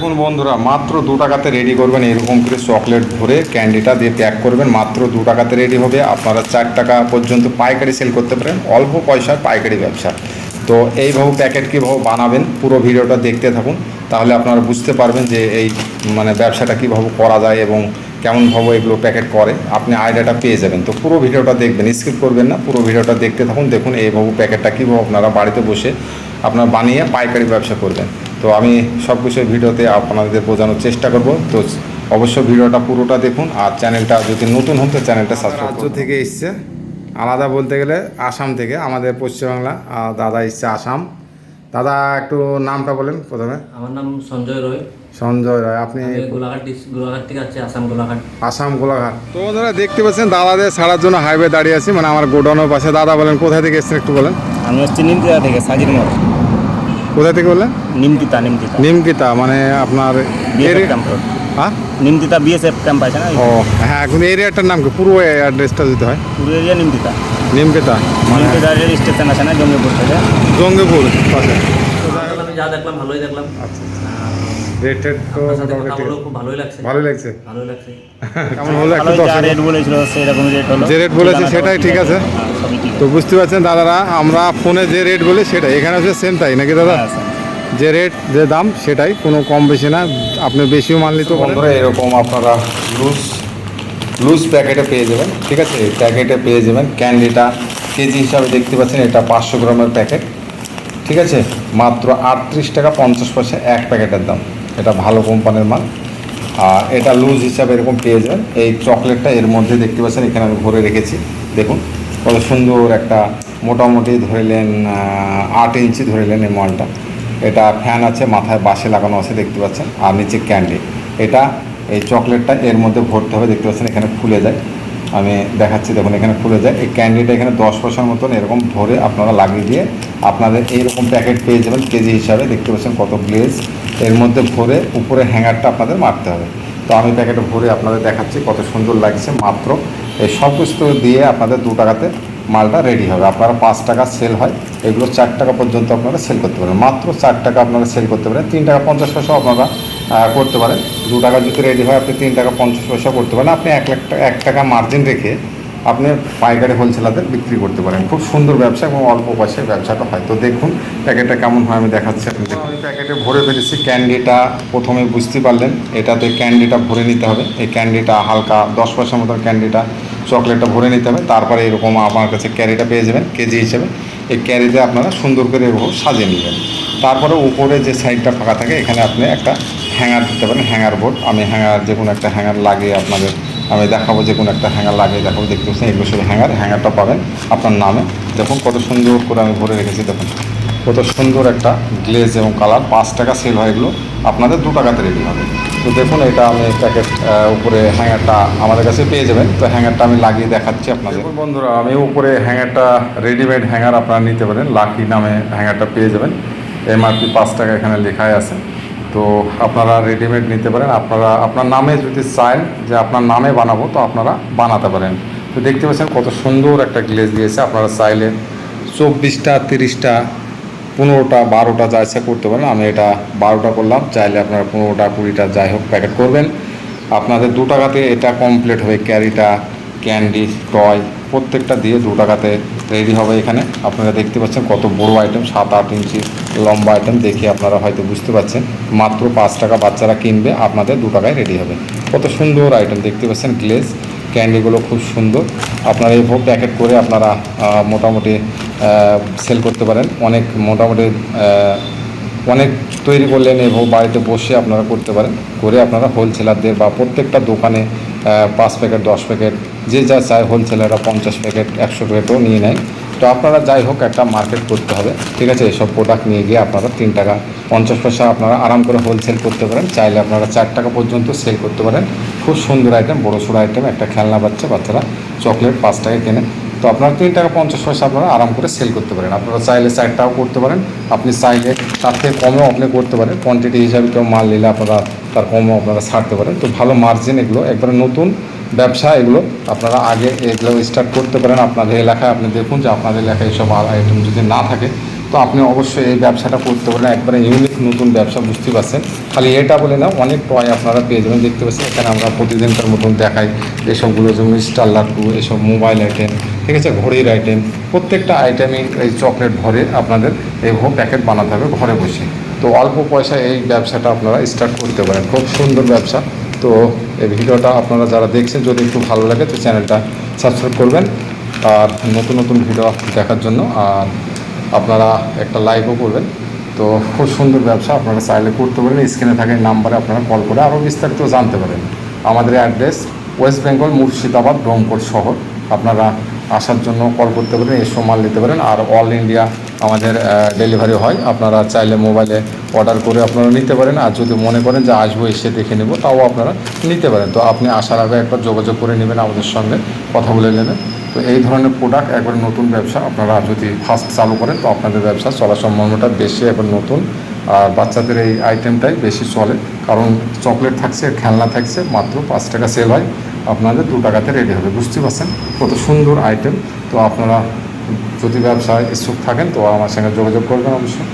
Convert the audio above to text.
দেখুন বন্ধুরা, মাত্র দু টাকাতে রেডি করবেন এরকম করে চকলেট ভরে ক্যান্ডিটা দিয়ে প্যাক করবেন। মাত্র দু টাকাতে রেডি হবে। আপনারা চার টাকা পর্যন্ত পাইকারি সেল করতে পারেন। অল্প পয়সার পাইকারি ব্যবসা। তো এইভাবে প্যাকেট কীভাবে বানাবেন, পুরো ভিডিওটা দেখতে থাকুন। তাহলে আপনারা বুঝতে পারবেন যে এই মানে ব্যবসাটা কীভাবে করা যায় এবং কেমনভাবে এগুলো প্যাকেট করে। আপনি আইডিয়াটা পেয়ে যাবেন। তো পুরো ভিডিওটা দেখবেন স্কিপ করবেন না। পুরো ভিডিওটা দেখতে থাকুন। দেখুন এইভাবে প্যাকেটটা কীভাবে আপনারা বাড়িতে বসে আপনারা বানিয়ে পাইকারি ব্যবসা করবেন। তো আমি সব কিছু ভিডিওতে আপনাদের বোঝানোর চেষ্টা করব। তো অবশ্যই ভিডিওটা পুরোটা দেখুন আর চ্যানেলটা যদি নতুন হন তো চ্যানেলটা সাবস্ক্রাইব রাজ্য থেকে এসছে। আলাদা বলতে গেলে আসাম থেকে আমাদের পশ্চিমবাংলা আর দাদা এসছে আসাম। দাদা একটু নামটা বলেন প্রথমে। আমার নাম সঞ্জয় রয়। সঞ্জয় রায় আপনি আমি গোলাঘাট গোলাঘাট থেকে আছি আসাম গোলাঘাট। আসাম গোলাঘাট। তো বন্ধুরা দেখতে পাচ্ছেন দাদাদের ছাড়ার জন্য হাইওয়ে দাঁড়িয়ে আছি মানে আমার গোডাউনের পাশে। দাদা বলেন কোথায় থেকে এসছেন একটু বলেন। আমি হচ্ছে নিমতিতা থেকে সাজির মোড়। কোথায় থেকে বললেন? নিমতিতা নিমতিতা নিমকিতা মানে আপনার বিএসএফ এরি- ক্যাম্প রোড হ্যাঁ? নিমতিতা বিএসএফ ক্যাম্প আছে না? ও হ্যাঁ এখন এরিয়াটার নাম কি? পুরো অ্যাড্রেসটা দিতে হয়। পুরো এরিয়া নিমতিতা নিমকিতা। মানে নিমতিতা রেল স্টেশন আছে না জঙ্গিপুর থেকে? জঙ্গিপুর পাশে। আমি যা দেখলাম ভালোই দেখলাম। আচ্ছা। রেট টেট তো আপনার সাথে কথা ঠিক। বলেও আছে খুব ভালোই লাগছে। ভালোই লাগছে। ভালোই লাগছে। কেমন হলো? একটু ভালোই যা রেট বলেছিল সেরকম রেট হলো। যে rate বলেছে ঠিকানা সেটাই ঠিক আছে? তো বুঝতে পারছেন দাদারা আমরা ফোনে যে রেট বলি সেটাই। এখানে হচ্ছে সেম তাই নাকি দাদা? হ্যাঁ, যে রেট যে দাম সেটাই কোনো কম বেশি না। আপনি বেশিও মাল নিতে বন্ধুরা এরকম আপনারা লুজ লুজ প্যাকেটে পেয়ে যাবেন ঠিক আছে? প্যাকেটে পেয়ে যাবেন ক্যান্ডিটা কেজি হিসাবে দেখতে পাচ্ছেন এটা পাঁচশো গ্রামের প্যাকেট ঠিক আছে? মাত্র আটত্রিশ টাকা পঞ্চাশ পয়সা এক প্যাকেটের দাম। এটা ভালো কোম্পানির মাল। আর এটা লুজ হিসাবে এরকম পেয়ে যাবেন। এই চকলেটটা এর মধ্যে দেখতে পাচ্ছেন এখানে আমি ভরে রেখেছি। দেখুন। কত সুন্দর একটা মোটামুটি ধরিলেন আট ইঞ্চি ধরিলেন এই মলটা। এটা ফ্যান আছে, মাথায় বাসে লাগানো আছে, দেখতে পাচ্ছেন, আর নিচে ক্যান্ডি। এটা এই চকলেটটা এর মধ্যে ভরতে হবে, দেখতে পাচ্ছেন, এখানে খুলে যায়। আমি দেখাচ্ছি, দেখুন, এখানে খুলে যায়। এই ক্যান্ডিটা এখানে দশ পয়সার মতন এরকম ভরে আপনারা লাগিয়ে দিয়ে আপনাদের এইরকম প্যাকেট পেয়ে যাবেন, কেজি হিসাবে। দেখতে পাচ্ছেন কত গ্লেজ। এর মধ্যে ভরে উপরে হ্যাঙ্গারটা আপনাদের মারতে হবে। তো আমি প্যাকেটে ভরে আপনাদের দেখাচ্ছি কত সুন্দর লাগছে মাত্র। এই সব কিছু দিয়ে আপনাদের দু টাকাতে মালটা রেডি হবে। আপনারা পাঁচ টাকা সেল হয়, এগুলো চার টাকা পর্যন্ত আপনারা সেল করতে পারেন। মাত্র চার টাকা আপনারা সেল করতে পারেন। তিন টাকা পঞ্চাশ পয়সাও আপনারা করতে পারেন। দু টাকা যদি রেডি হয়, আপনি তিন টাকা পঞ্চাশ পয়সা করতে পারেন। আপনি এক লাখ টাকা এক টাকা মার্জিন রেখে আপনি পাইকারি হোলসেলারদের বিক্রি করতে পারেন। খুব সুন্দর ব্যবসা এবং অল্প পয়সায় ব্যবসাটা হয়। তো দেখুন, প্যাকেটটা কেমন হয় আমি দেখাচ্ছি আপনি আমি প্যাকেটে ভরে ফেলেছি ক্যান্ডিটা। প্রথমে বুঝতে পারলেন, এটাতে ক্যান্ডিটা ভরে নিতে হবে। এই ক্যান্ডিটা হালকা দশ পয়সার মতো ক্যান্ডিটা, চকলেটটা ভরে নিতে হবে। তারপরে এরকম আমার কাছে ক্যারিটা পেয়ে যাবেন, কেজি হিসেবে। এই ক্যারিতে আপনারা সুন্দর করে এরকম সাজিয়ে নেবেন। তারপরে উপরে যে সাইডটা ফাঁকা থাকে, এখানে আপনি একটা হ্যাঙ্গার দিতে পারেন, হ্যাঙ্গার বোর্ড। আমি হ্যাঙ্গার, যে কোনো একটা হ্যাঙ্গার লাগিয়ে আপনাদের আমি দেখাবো যে কোনো একটা হ্যাঙ্গার লাগিয়ে দেখাবো, দেখতে পাচ্ছেন এগুলো শুধু হ্যাঙ্গার, হ্যাঙ্গারটা পাবেন আপনার নামে। দেখুন কত সুন্দর করে আমি ভরে রেখেছি, দেখুন। কত সুন্দর একটা গ্লেজ এবং কালার পাঁচ টাকা সেল হয় এগুলো। আপনাদের দু টাকাতে রেডি হবে। তো দেখুন, এটা আমি প্যাকেট উপরে হ্যাঙ্গারটা আমাদের কাছে পেয়ে যাবেন। তো হ্যাঙ্গারটা আমি লাগিয়ে দেখাচ্ছি আপনাদের। বন্ধুরা, আমি উপরে হ্যাঙ্গারটা রেডিমেড হ্যাঙ্গার আপনারা নিতে পারেন। লাকি নামে হ্যাঙ্গারটা পেয়ে যাবেন। এমআরপি পাঁচ টাকা এখানে লেখাই আছে। তো আপনারা রেডিমেড নিতে পারেন। আপনারা, আপনার নামে যদি চান যে আপনার নামে বানাবো, তো আপনারা বানাতে পারেন। তো দেখতে পাচ্ছেন কত সুন্দর একটা গ্লেজ দিয়েছে আপনারা চাইলে। চব্বিশটা, তিরিশটা, পনেরোটা, বারোটা যা ইচ্ছা করতে পারেন। আমি এটা বারোটা করলাম। চাইলে আপনারা পনেরোটা, কুড়িটা যাই হোক প্যাকেট করবেন। আপনাদের দু টাকাতে এটা কমপ্লিট হবে ক্যারিটা ক্যান্ডি টয় প্রত্যেকটা দিয়ে দু টাকাতে রেডি হবে এখানে। আপনারা দেখতে পাচ্ছেন কত বড় আইটেম সাত, আট ইঞ্চি লম্বা আইটেম দেখে আপনারা হয়তো বুঝতে পারছেন। মাত্র পাঁচ টাকা বাচ্চারা কিনবে, আপনাদের দু টাকায় রেডি হবে। কত সুন্দর আইটেম দেখতে পাচ্ছেন গ্লেজ ক্যান্ডিগুলো খুব সুন্দর। আপনারা এইভাবে প্যাকেট করে আপনারা মোটামুটি সেল করতে পারেন। অনেক মোটামুটি অনেক তৈরি করলেন এবং বাড়িতে বসে আপনারা করতে পারেন। করে আপনারা হোলসেলারদের বা প্রত্যেকটা দোকানে পাঁচ প্যাকেট দশ প্যাকেট যে যা চায় হোলসেলাররা পঞ্চাশ প্যাকেট, একশো প্যাকেটও নিয়ে নেয়। তো আপনারা যাই হোক একটা মার্কেট করতে হবে। ঠিক আছে? এইসব প্রোডাক্ট নিয়ে গিয়ে আপনারা তিন টাকা, পঞ্চাশ পয়সা আপনারা আরাম করে হোলসেল করতে পারেন। চাইলে আপনারা চার টাকা পর্যন্ত সেল করতে পারেন। খুব সুন্দর আইটেম বড়ো সড়ো আইটেম একটা খেলনা বাচ্চা, বাচ্চারা চকলেট পাঁচ টাকায় কেনে। তো আপনারা তিন টাকা, পঞ্চাশ পয়সা আপনারা আরাম করে সেল করতে পারেন। আপনারা চাইলে চার টাকাও করতে পারেন। আপনি চাইলে তার থেকে কমেও আপনি করতে পারেন। কোয়ান্টিটি হিসাবে কেউ মাল নিলে আপনারা তার কমও আপনারা ছাড়তে পারেন। তো ভালো মার্জিন এগুলো। একবারে নতুন ব্যবসা, এগুলো আপনারা আগে এগুলো স্টার্ট করতে পারেন। আপনাদের এলাকায় আপনি দেখুন যে আপনাদের এলাকায় এইসব আইটেম যদি না থাকে, তো আপনি অবশ্যই এই ব্যবসাটা করতে পারেন। একবারে ইউনিক নতুন ব্যবসা, বুঝতে পারছেন? খালি এটা বলে না, অনেক টয় আপনারা পেয়ে যাবেন। দেখতে পাচ্ছেন, এখানে আমরা প্রতিদিনকার মতন দেখাই এসবগুলো যেমন স্টার লাড্ডু, এসব মোবাইল আইটেম ঠিক আছে? ঘড়ির আইটেম প্রত্যেকটা আইটেমই এই চকলেট ভরে আপনাদের এই প্যাকেট বানাতে হবে ঘরে বসে। তো অল্প পয়সায় এই ব্যবসাটা আপনারা স্টার্ট করতে পারেন। খুব সুন্দর ব্যবসা। তো এই ভিডিওটা আপনারা যারা দেখছেন, যদি একটু ভালো লাগে, তো চ্যানেলটা সাবস্ক্রাইব করবেন। আর নতুন নতুন ভিডিও দেখার জন্য, আর আপনারা একটা লাইকও করবেন। তো খুব সুন্দর ব্যবসা, আপনারা চাইলে করতে পারেন। স্ক্রিনে থাকা নাম্বারে আপনারা কল করে আরও বিস্তারিত জানতে পারেন। আমাদের অ্যাড্রেস ওয়েস্ট বেঙ্গল মুর্শিদাবাদ, ব্রহ্মপুর শহর। আপনারা আসার জন্য কল করতে পারেন এসব মাল নিতে পারেন। আর অল ইন্ডিয়া আমাদের ডেলিভারি হয়। আপনারা চাইলে মোবাইলে অর্ডার করে আপনারা নিতে পারেন। আর যদি মনে করেন যে আসব, এসে দেখে নেব, তাও আপনারা নিতে পারেন। তো আপনি আসার আগে একবার যোগাযোগ করে নেবেন আমাদের সঙ্গে, কথা বলে নেবেন। তো এই ধরনের প্রোডাক্ট একবার নতুন ব্যবসা আপনারা যদি ফার্স্ট চালু করেন, তো আপনাদের ব্যবসা চলার সম্ভাবনাটা বেশি একবার নতুন। আর বাচ্চাদের এই আইটেমটাই বেশি চলে। কারণ চকলেট থাকছে, খেলনা থাকছে, মাত্র পাঁচ টাকা সেল হয়। আপনাদের দু টাকাতে রেডি হবে। বুঝতে পারছেন? কত সুন্দর আইটেম তো আপনারা যদি ব্যবসায় ইচ্ছুক থাকেন তো আমার সঙ্গে যোগাযোগ করবেন অবশ্যই।